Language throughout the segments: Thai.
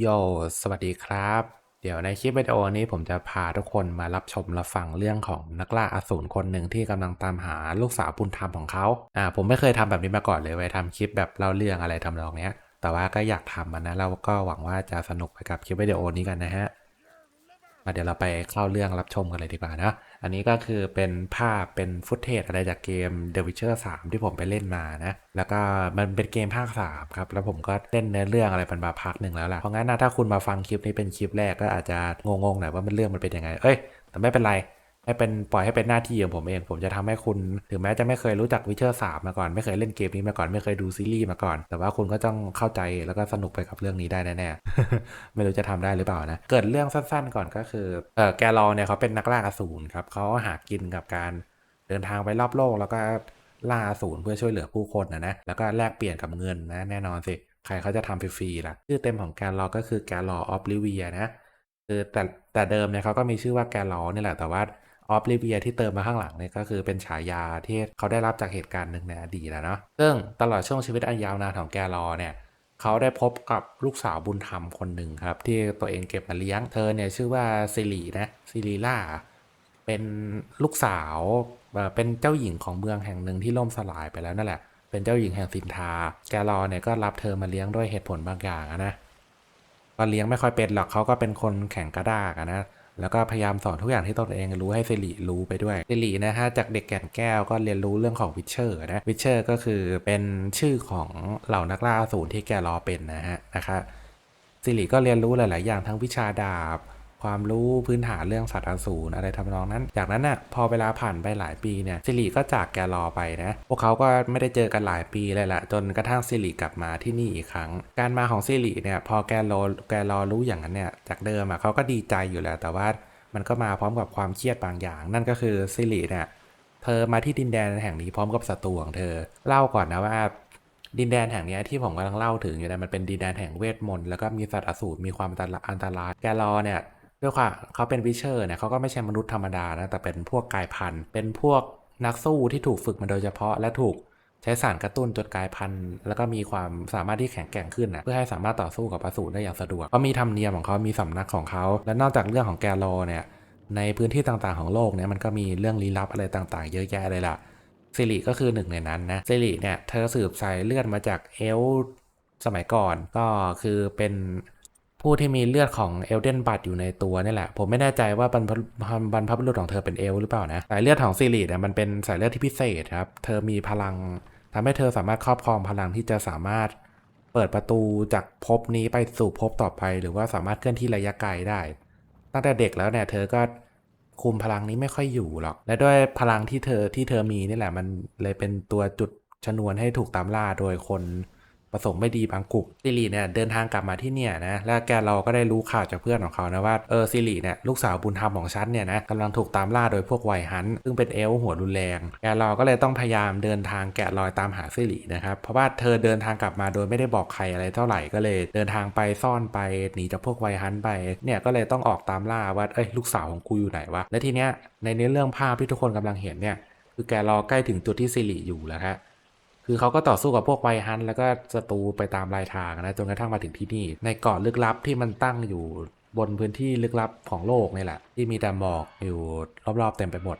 โยสวัสดีครับ เดี๋ยวในคลิปวิดีโอนี้ผมจะพาทุกคนมารับชมรับฟังเรื่องของนักล่าอสูรคนหนึ่งที่กำลังตามหาลูกสาวบุญธรรมของเขาอ่าผมไม่เคยทำแบบนี้มาก่อนเลยไว้ทำคลิปแบบเล่าเรื่องอะไรทำนองเนี้ย แต่ว่าก็อยากทำมันนะแล้วก็หวังว่าจะสนุกไปกับคลิปวิดีโอนี้กันนะฮะ เดี๋ยวเราไปเข้าเรื่องรับชมกันเลยดีกว่านะ อันนี้ก็คือเป็นภาพเป็นฟุตเทจอะไรจากเกม The Witcher 3 ที่ผมไปเล่นมานะ แล้วก็มันเป็นเกมภาค3ครับ แล้วผมก็เล่นเนื้อเรื่องอะไรเป็นมาพักหนึ่งแล้วล่ะ เพราะงั้นนะถ้าคุณมาฟังคลิปนี้เป็นคลิปแรกก็อาจจะงงๆหน่อยว่ามันเรื่องมันเป็นยังไง เอ้ย แต่ไม่เป็นไร ให้เป็นปล่อยให้เป็นหน้าที่ของผมเอง ผมจะทำให้คุณ ถึงแม้จะไม่เคยรู้จักวิเชอร์สามมาก่อน ไม่เคยเล่นเกมนี้มาก่อน ไม่เคยดูซีรีส์มาก่อน แต่ว่าคุณก็ต้องเข้าใจแล้วก็สนุกไปกับเรื่องนี้ได้แน่ๆ ไม่รู้จะทำได้หรือเปล่านะ เกิดเรื่องสั้นๆก่อนก็คือเออแกลอเนี่ยเขาเป็นนักล่าอสูรครับเขาหากินกับการเดินทางไปรอบโลกแล้วก็ล่าอสูรเพื่อช่วยเหลือผู้คนนะนะ แล้วก็แลกเปลี่ยนกับเงินนะแน่นอนสิ ใครเขาจะทำฟรีๆล่ะ ชื่อเต็มของแกลอก็คือแกลอออฟลิเวียนะ คือแต่แต่เดิมเนี่ยเขาก็มีชื่อว่าแกลอนี่แหละ แต่ว่า ออฟลิเวียที่เติมมาข้างหลังเนี่ยก็คือเป็นฉายาที่เขาได้รับจากเหตุการณ์หนึ่งในอดีตนะเนาะซึ่งตลอดช่วงชีวิตอันยาวนานของแกลอเนี่ยเขาได้พบกับลูกสาวบุญธรรมคนหนึ่งครับ ที่ตัวเองเก็บมาเลี้ยงเธอเนี่ยชื่อว่าซิลีนะซิลีล่าเป็นลูกสาวเป็นเจ้าหญิงของเมืองแห่งหนึ่งที่ล่มสลายไปแล้วนั่นแหละเป็นเจ้าหญิงแห่งสินทา แกลอเนี่ยก็รับเธอมาเลี้ยงด้วยเหตุผลบางอย่างนะก็เลี้ยงไม่ค่อยเป็นหรอกเขาก็เป็นคนแข็งกระด้างนะ แล้วก็พยายามสอนทุกอย่างที่ตนเองรู้ให้สิริรู้ไปด้วยสิรินะฮะจากเด็กแก่นแก้วก็เรียนรู้เรื่องของวิเชอร์นะวิเชอร์ก็คือเป็นชื่อของเหล่านักล่าอสูรที่แกรอเป็นนะฮะนะคะสิริก็เรียนรู้หลาย ๆ อย่างทั้งวิชาดาบ ความรู้พื้นฐานเรื่องสัตว์อสูรอะไรทำนองนั้น จากนั้นน่ะพอเวลาผ่านไปหลายปีเนี่ยสิริก็จากแกรอไปนะ พวกเขาก็ไม่ได้เจอกันหลายปีเลยละจนกระทั่งสิริกลับมาที่นี่อีกครั้ง การมาของสิริเนี่ยพอแกรอแกรอรู้อย่างนั้นเนี่ยจากเดิมอะเขาก็ดีใจอยู่แล้วแต่ว่ามันก็มาพร้อมกับความเครียดบางอย่าง นั่นก็คือสิริเนี่ยเธอมาที่ดินแดนแห่งนี้พร้อมกับศัตรูของเธอ เล่าก่อนนะว่าดินแดนแห่งนี้ที่ผมกำลังเล่าถึงอยู่นี่ยมันเป็นดินแดนแห่งเวทมนต์แล้วก็มีสัตว์อสูรมีความอันตรอันตรายแกรอเนี่ย ด้วยความเขาเป็นวิเชอร์เนี่ยเขาก็ไม่ใช่มนุษย์ธรรมดานะแต่เป็นพวกกายพันธุ์ เป็นพวกนักสู้ที่ถูกฝึกมาโดยเฉพาะและถูกใช้สารกระตุ้นจนกลายพันธุ์ แล้วก็มีความสามารถที่แข็งแกร่งขึ้นนะเพื่อให้สามารถต่อสู้กับอสูรได้อย่างสะดวกเขามีธรรมเนียมของเขามีสำนักของเขาและนอกจากเรื่องของแกรอเนี่ยในพื้นที่ต่างๆของโลกเนี่ยมันก็มีเรื่องลี้ลับอะไรต่างๆ เยอะแยะเลยล่ะซิริก็คือหนึ่งในนั้นนะซิริเนี่ยเธอสืบสายเลือดมาจากเอลสมัยก่อนก็คือเป็น ผู้ที่มีเลือดของเอลเดนบัตอยู่ในตัวนี่แหละ ผมไม่แน่ใจว่าบรรพบรรพบุรุษของเธอเป็นเอลหรือเปล่านะสายเลือดของซิริเนี่ยมันเป็นสายเลือดที่พิเศษครับ เธอมีพลังทำให้เธอสามารถครอบครองพลังที่จะสามารถเปิดประตูจากภพนี้ไปสู่ภพต่อไป หรือว่าสามารถเคลื่อนที่ระยะไกลได้ ตั้งแต่เด็กแล้วเนี่ยเธอก็คุมพลังนี้ไม่ค่อยอยู่หรอก และด้วยพลังที่เธอที่เธอมีนี่แหละมันเลยเป็นตัวจุดชนวนให้ถูกตามล่าโดยคน ประสงค์ไม่ดีบางกลุ่มซิริเนี่ยเดินทางกลับมาที่เนี่ยนะแล้วแกเราก็ได้รู้ข่าวจากเพื่อนของเขานะว่าเออซิริเนี่ยลูกสาวบุญธรรมของฉันเนี่ยนะกำลังถูกตามล่าโดยพวกไวฮันซึ่งเป็นเอลหัวรุนแรงแกเราก็เลยต้องพยายามเดินทางแกะรอยตามหาซิรินะครับเพราะว่าเธอเดินทางกลับมาโดยไม่ได้บอกใครอะไรเท่าไหร่ก็เลยเดินทางไปซ่อนไปหนีจากพวกไวฮันไปเนี่ยก็เลยต้องออกตามล่าว่าเอ้ยลูกสาวของกูอยู่ไหนวะและทีเนี้ยในเนื้อเรื่องภาพที่ทุกคนกำลังเห็นเนี่ยคือแกรอใกล้ถึงจุดที่ซิริอยู่แล้วฮะ คือเขาก็ต่อสู้กับพวกไวฮันแล้วก็ศัตรูไปตามรายทางนะจนกระทั่งมาถึงที่นี่ ในเกาะลึกลับที่มันตั้งอยู่บนพื้นที่ลึกลับของโลกนี่แหละ ที่มีแต่หมอกอยู่รอบๆเต็มไปหมด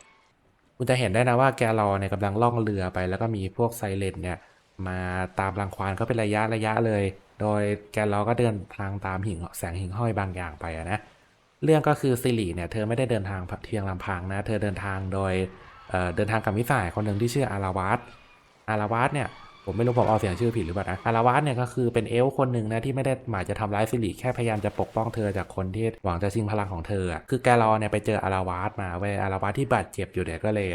คุณจะเห็นได้นะว่าแกรอเนี่ยกำลังล่องเรือไป แล้วก็มีพวกไซเรนเนี่ยมาตามรังควานเขาเป็นระยะระยะเลย โดยแกรอก็เดินทางตามหิ่งแสงหิ่งห้อยบางอย่างไปนะเรื่องก็คือซิริเนี่ยเธอไม่ได้เดินทางเพียงลำพังนะ เธอเดินทางโดยเเดินทางกับมิสายคนหนึ่งที่ชื่ออาราวาส อาราวาสเนี่ยผมไม่รู้ผมออกเสียงชื่อผิดหรือเปล่านะอาราวาสเนี่ยก็คือเป็นเอลคนหนึ่งนะที่ไม่ได้หมายจะทำร้ายซิริแค่พยายามจะปกป้องเธอจากคนที่หวังจะชิงพลังของเธอ คือแกรอเนี่ยไปเจออาราวาสมาเว้ยอาราวาสที่บาดเจ็บอยู่เนี่ยก็เลย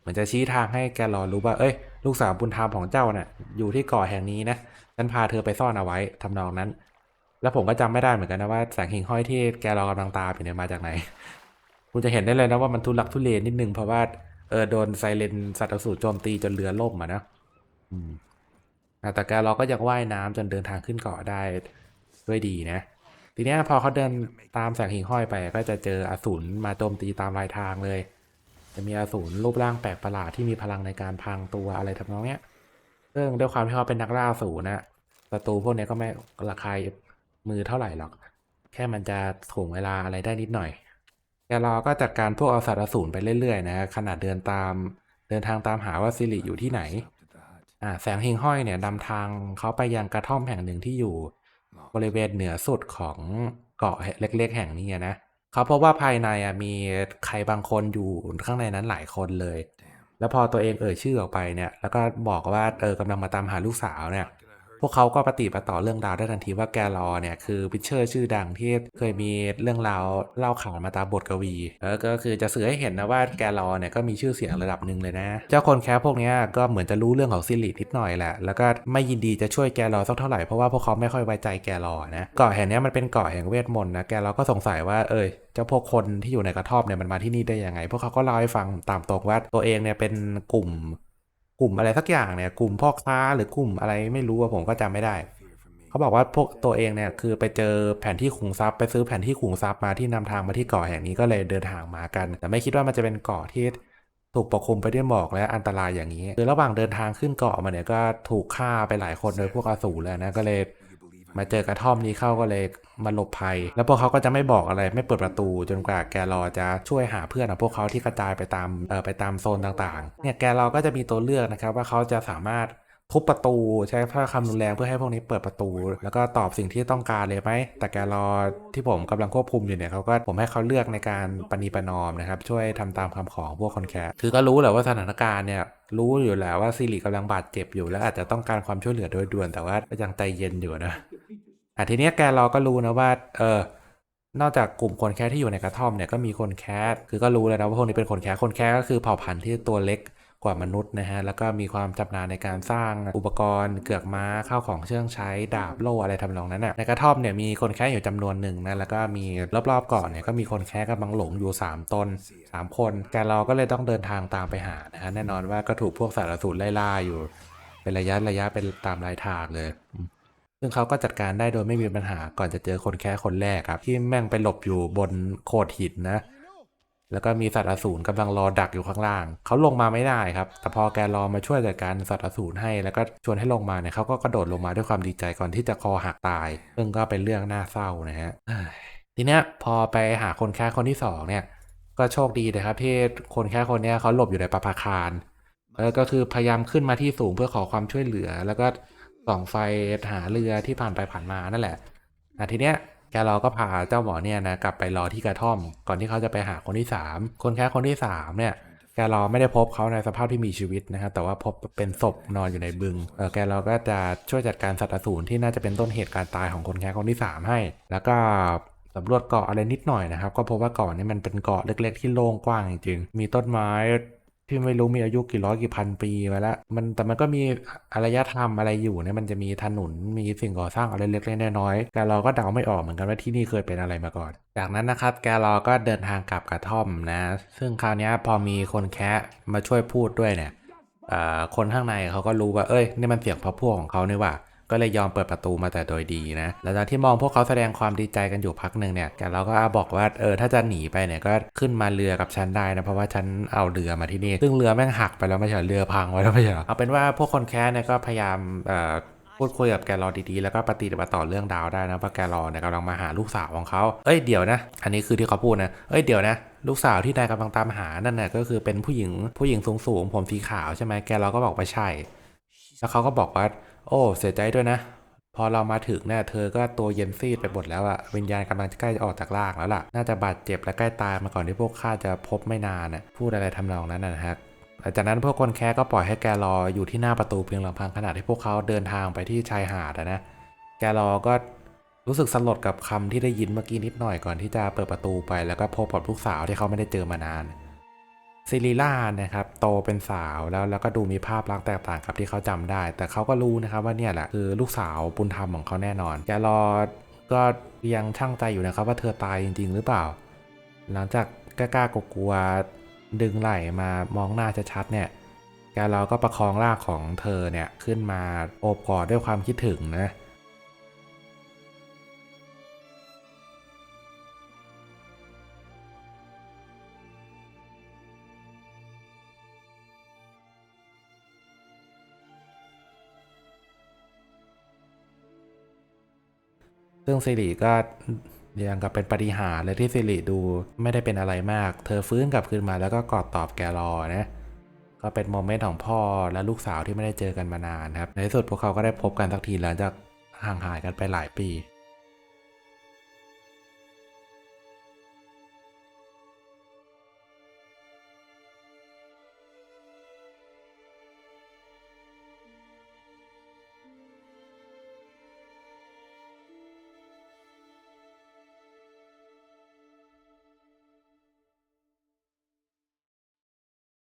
เหมือนจะชี้ทางให้แกรอรู้ว่าเอ้ย ลูกสาวบุญธรรมของเจ้าเนี่ยอยู่ที่เกาะแห่งนี้นะฉันพาเธอไปซ่อนเอาไว้ทำนองนั้น แล้วผมก็จำไม่ได้เหมือนกันนะว่าแสงหิ่งห้อยที่แกรอกำลังตามอยู่เนี่ยมาจากไหน คุณจะเห็นได้เลยนะว่ามันทุลักทุเลนิดนึงเพราะว่า เออโดนไซเรนสัตว์อสูรโจมตีจนเรือล่มอะนะอืมแต่แกเราก็ยังว่ายน้ำจนเดินทางขึ้นเกาะได้ด้วยดีนะ ทีนี้พอเขาเดินตามแสงหิ่งห้อยไป ก็จะเจออสูรมาโจมตีตามรายทางเลย จะมีอสูรรูปร่างแปลกประหลาดที่มีพลังในการพรางตัวอะไรทำนองเนี้ยซึ่งด้วยความที่เขาเป็นนักล่าสูรนะศัตรูพวกนี้ก็ไม่ระคายมือเท่าไหร่หรอก แค่มันจะถ่วงเวลาอะไรได้นิดหน่อย แกรอก็จัดการพวกอาสัตว์อสูรไปเรื่อยๆนะขณะเดินตามเดินทางตามหาว่าซิริอยู่ที่ไหนอ่าแสงหิงห้อยเนี่ยนำทางเขาไปยังกระท่อมแห่งหนึ่งที่อยู่ บริเวณเหนือสุดของเกาะเล็ก ๆ แห่งนี้นะเขาพบว่าภายในมีใครบางคนอยู่ข้างในนั้นหลายคนเลย แล้วพอตัวเองเอ่ยชื่อออกไปเนี่ย แล้วก็บอกว่าเออกำลังมาตามหาลูกสาวเนี่ย พวกเขาก็ปฏิปต่อเรื่องราวได้ทันทีว่าแกลอเนี่ยคือพิชเชอร์ชื่อดังที่เคยมีเรื่องราวเล่าขานมาตามบทกวีเออก็คือจะสื่อให้เห็นนะว่าแกลอเนี่ยก็มีชื่อเสียงระดับหนึ่งเลยนะ เจ้าคนแคปพวกนี้ก็เหมือนจะรู้เรื่องของซิลินิดหน่อยแหละ แล้วก็ไม่ยินดีจะช่วยแกลอสักเท่าไหร่เพราะว่าพวกเขาไม่ค่อยไว้ใจแกลอนะเกาะแห่งนี้มันเป็นเกาะแห่งเวทมนต์นะแกลอก็สงสัยว่าเอยเจ้าพวกคนที่อยู่ในกระท่อมเนี่ยมันมาที่นี่ได้ยังไง พวกเขาก็เล่าให้ฟังตามตรงว่าตัวเองเนี่ยเป็นกลุ่ม กลุ่มอะไรสักอย่างเนี่ยกลุ่มพ่อค้าหรือกลุ่มอะไรไม่รู้ผมก็จำไม่ได้ เขาบอกว่าพวกตัวเองเนี่ยคือไปเจอแผนที่ขุงทรัพย์ ไปซื้อแผนที่ขุงทรัพย์มาที่นำทางมาที่เกาะแห่งนี้ก็เลยเดินทางมากัน แต่ไม่คิดว่ามันจะเป็นเกาะที่ถูกปกคลุมไปด้วยหมอกและอันตรายอย่างนี้ คือระหว่างเดินทางขึ้นเกาะมาเนี่ยก็ถูกฆ่าไปหลายคนโดยพวกอสูรแล้วนะก็เลย มาเจอกระท่อมนี้เข้าก็เลยมาหลบภัย แล้วพวกเขาก็จะไม่บอกอะไรไม่เปิดประตู จนกว่าแกรอจะช่วยหาเพื่อนของพวกเขาที่กระจายไปตามเอ่อไปตามโซนต่างๆเนี่ยแกรอก็จะมีตัวเลือกนะครับว่าเขาจะสามารถทุบประตูใช้ถ้อยคำรุนแรงเพื่อให้พวกนี้เปิดประตู แล้วก็ตอบสิ่งที่ต้องการเลยไหมแต่แกรอที่ผมกำลังควบคุมอยู่เนี่ยเขาก็ผมให้เขาเลือกในการปณีประนอมนะครับช่วยทำตามคำขอของพวกคนแคร์คือก็รู้แหละว่าสถานการณ์เนี่ยรู้อยู่แล้วว่าซิริกำลังบาดเจ็บอยู่ และอาจจะต้องการความช่วยเหลือโดยด่วนแต่ว่าก็ยังใจเย็นอยู่นะ อะทีเนี้ยแกเราก็รู้นะว่า เออนอกจากกลุ่มคนแคสที่อยู่ในกระท่อมเนี่ยก็มีคนแคสคือก็รู้แล้วนะว่าพวกนี้เป็นคนแคสคนแคสก็คือเผ่าพันธุ์ที่ตัวเล็กกว่ามนุษย์นะฮะแล้วก็มีความชำนาญในการสร้างอุปกรณ์เกือกม้าข้าวของเครื่องใช้ดาบโล่อะไรทำนองนั้นน่ะในกระท่อมเนี่ยมีคนแคสอยู่จำนวนหนึ่งนะแล้วก็มีรอบๆก่อนเนี่ยก็มีคนแคสกำลังหลงอยู่ 3ตน3 คนแกเราก็เลยต้องเดินทางตามไปหานะฮะแน่นอนว่าก็ถูกพวกสารสูตรไล่ล่าอยู่ เป็นระยะระยะเป็นตามรายทางเลย ซึ่งเขาก็จัดการได้โดยไม่มีปัญหาก่อนจะเจอคนแค่คนแรกครับ ที่แม่งไปหลบอยู่บนโขดหินนะ แล้วก็มีสัตว์อสูรกำลังรอดักอยู่ข้างล่าง เขาลงมาไม่ได้ครับ แต่พอแกรอมาช่วยจัดการสัตว์อสูรให้ แล้วก็ชวนให้ลงมาเนี่ยเขาก็กระโดดลงมาด้วยความดีใจก่อนที่จะคอหักตาย ซึ่งก็เป็นเรื่องน่าเศร้านะฮะทีเนี้ยพอไปหาคนแค่คนที่สองเนี่ย ก็โชคดีนะครับที่คนแค่คนเนี้ยเขาหลบอยู่ในปะภาคารแล้วก็คือพยายามขึ้นมาที่สูงเพื่อขอความช่วยเหลือ แล้วก็ ส่องไฟหาเรือที่ผ่านไปผ่านมานั่นแหละอะทีเนี้ยแกเราก็พาเจ้าหมอเนี่ยนะกลับไปรอที่กระท่อม ก่อนที่เขาจะไปหาคนที่สามคนแค่คนที่สามเนี่ยแกเราไม่ได้พบเขาในสภาพที่มีชีวิตนะครับแต่ว่าพบเป็นศพนอนอยู่ในบึงเออแกเราก็จะช่วยจัดการสัตว์อสูรที่น่าจะเป็นต้นเหตุการตายของคนแค่คนที่สามให้ แล้วก็สำรวจเกาะอะไรนิดหน่อยนะครับ ก็พบว่าเกาะนี้มันเป็นเกาะเล็ก ๆ ที่โล่งกว้างจริงๆมีต้นไม้ ที่ไม่รู้มีอายุกี่ร้อยกี่พันปีมาแล้ว มันแต่มันก็มีอารยธรรมอะไรอยู่เนี่ยมันจะมีถนนมีสิ่งก่อสร้างอะไรเล็กๆน้อยๆแกเราก็เดาไม่ออกเหมือนกันว่าที่นี่เคยเป็นอะไรมาก่อน จากนั้นนะครับแกเราก็เดินทางกลับกระท่อมนะ ซึ่งคราวนี้พอมีคนแคะมาช่วยพูดด้วยเนี่ยอ่อคนข้างในเขาก็รู้ว่าเอ้ยนี่มันเสียงพระพวกของเขาเนี่ยว่า ก็เลยยอมเปิดประตูมาแต่โดยดีนะหลังจากที่มองพวกเขาแสดงความดีใจกันอยู่พักหนึ่งเนี่ยแกเราก็บอกว่าเออถ้าจะหนีไปเนี่ยก็ขึ้นมาเรือกับฉันได้นะเพราะว่าฉันเอาเรือมาที่นี่ซึ่งเรือแม่งหักไปแล้วไม่ใช่เรือพังไว้แล้วไม่ใช่เอเอาเป็นว่าพวกคนแค้นเนี่ยก็พยายามเอ่อพูดคุยกับแกรอดีๆ แล้วก็ปฏิบัติต่อเรื่องดาวได้นะว่าะแกรอเนี่ยกำลังมาหาลูกสาวของเขาเอ้ยเดี๋ยวนะ อันนี้คือที่เขาพูดนะ เอ้ยเดี๋ยวนะลูกสาวที่นายกำลังตามหานั่นน่ะก็คือเป็นผู้หญิงผู้หญิงสูงๆผมสีขาวใช่ไหมแกเราก็บอกว่าใช่ แล้วเขาก็บอกว่า โอ้ เสียใจด้วยนะ พอเรามาถึงเนี่ยเธอก็ตัวเย็นซีดไปหมดแล้วอะวิญญาณกำลังจะใกล้จะออกจากร่างแล้วล่ะ น่าจะบาดเจ็บและใกล้ตายมาก่อนที่พวกข้าจะพบไม่นานน่ะพูดอะไรทำนองนั้นนะฮะหลังจากนั้นพวกคนแค่ก็ปล่อยให้แกรออยู่ที่หน้าประตูเพียงลำพังขณะที่พวกเขาเดินทางไปที่ชายหาดนะ แกรอก็รู้สึกสลดกับคำที่ได้ยินเมื่อกี้นิดหน่อยก่อนที่จะเปิดประตูไปแล้วก็พบกับลูกสาวที่เขาไม่ได้เจอมานาน ซิลิล่านะครับโตเป็นสาวแล้วแล้วก็ดูมีภาพลักษณ์แตกต่างกับที่เขาจำได้ แต่เขาก็รู้นะครับว่าเนี่ยแหละคือลูกสาวบุญธรรมของเขาแน่นอนแกรอก็ยังช่างใจอยู่นะครับ ว่าเธอตายจริง ๆ หรือเปล่า หลังจากกล้ากลัวดึงไหล่มามองหน้าชัดๆเนี่ยแกเราก็ประคองร่างของเธอเนี่ยขึ้นมาโอบกอดด้วยความคิดถึงนะ ซึ่งสิริก็ยังกับเป็นปฏิหารเลยที่สิริดูไม่ได้เป็นอะไรมาก เธอฟื้นกลับคืนมาแล้วก็กอดตอบแกรอนะก็เป็นโมเมนต์ของพ่อและลูกสาวที่ไม่ได้เจอกันมานานครับ ในที่สุดพวกเขาก็ได้พบกันสักทีหลังจากห่างหายกันไปหลายปี